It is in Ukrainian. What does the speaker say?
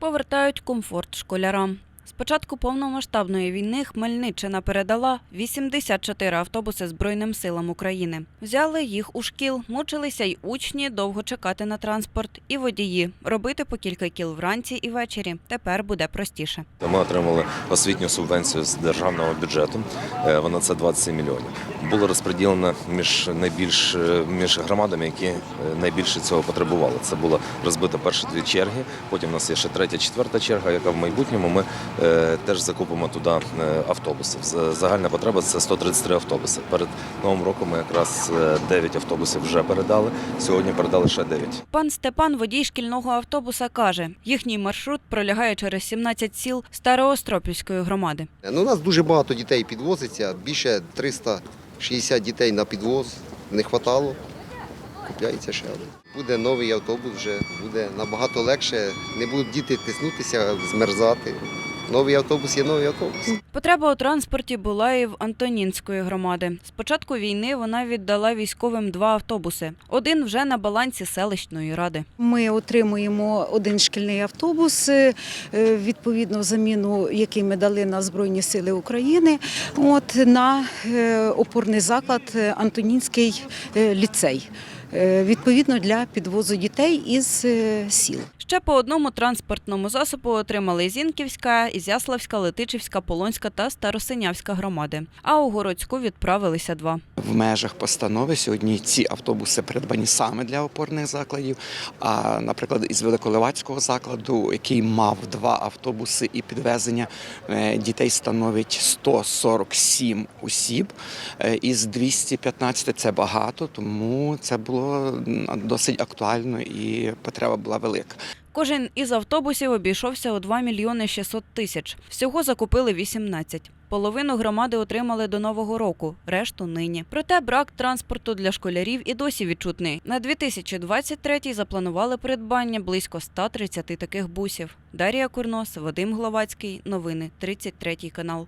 повертають комфорт школярам. З початку повномасштабної війни Хмельниччина передала 84 автобуси Збройним силам України. Взяли їх у шкіл, мучилися й учні довго чекати на транспорт, і водії робити по кілька кіл вранці і ввечері. Тепер буде простіше. Ми отримали освітню субвенцію з державного бюджету. Е, Вона це 27 мільйонів. Було розподілено між найбільш е, між громадами, які е, найбільше цього потребували. Це було розбито перші дві черги. Потім у нас є ще третя, четверта черга, яка в майбутньому ми теж закупимо туди е, автобуси. З- Загальна потреба це 133 автобуси. Перед новим роком ми якраз е, 9 автобусів вже передали. Сьогодні передали ще 9. Пан Степан, водій шкільного автобуса, каже, їхній маршрут пролягає через 17 сіл Староостропівської громади. Ну, у нас дуже багато дітей підвозиться, більше 360 дітей на підвоз. Не вистачало, купляється ще один. Буде новий автобус вже, буде набагато легше, не будуть діти тиснутися, змерзати. Новий автобус є новий автобус. Потреба у транспорті була і в Антонінської громади. З початку війни вона віддала військовим два автобуси. Один вже на балансі селищної ради. Ми отримуємо один шкільний автобус, е, е, відповідно заміну, який ми дали на Збройні Сили України, от на е, опорний заклад Антонінський ліцей. Е, Відповідно для підвозу дітей із е, сіл. Ще по одному транспортному засобу отримали Зінківська, Ізяславська, Летичівська, Полонська та Старосинявська громади. А у Городську відправилися два. В межах постанови сьогодні ці автобуси придбані саме для опорних закладів. А, наприклад, із Великоливацького закладу, який мав два автобуси і підвезення е, дітей становить 147 осіб. Із 215 це багато, тому це було м, досить актуально і потреба була велика. Кожен із автобусів обійшовся у 2 мільйони 600 тисяч. Всього закупили 18. Половину громади отримали до нового року, решту нині. Проте брак транспорту для школярів і досі відчутний. На 2023 запланували придбання близько 130 таких бусів. Дарія Курнос, Вадим Гловацький. Новини 33 канал.